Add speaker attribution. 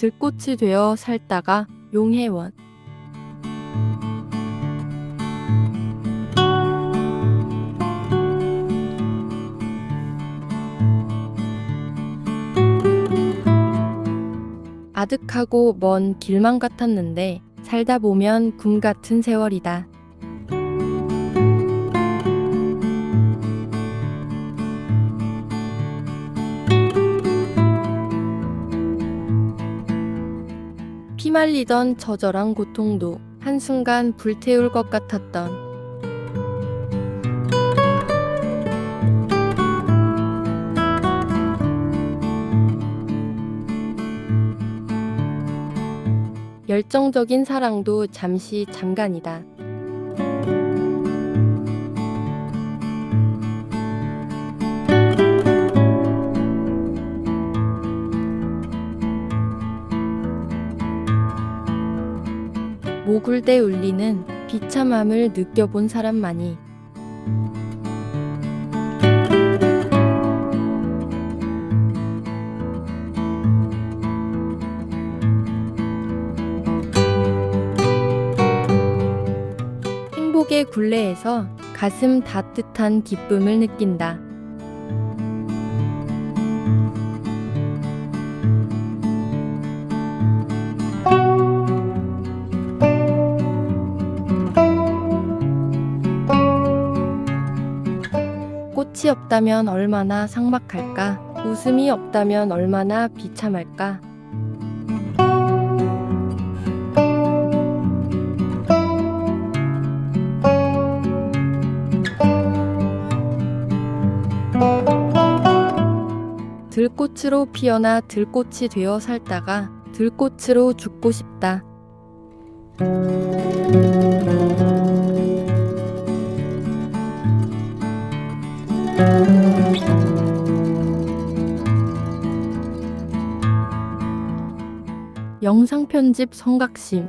Speaker 1: 들꽃이 되어 살다가 용혜원 아득하고 먼 길만 같았는데 살다 보면 꿈 같은 세월이다. 피말리던 처절한 고통도 한순간 불태울 것 같았던 열정적인 사랑도 잠시 잠깐이다. 모굴대 울리는 비참함을 느껴본 사람만이 행복의 굴레에서 가슴 닿듯한 기쁨을 느낀다. 꽃이 없다면 얼마나 삭막할까? 웃음이 없다면 얼마나 비참할까? 들꽃으로 피어나 들꽃이 되어 살다가 들꽃으로 죽고 싶다. 영상 편집 성각심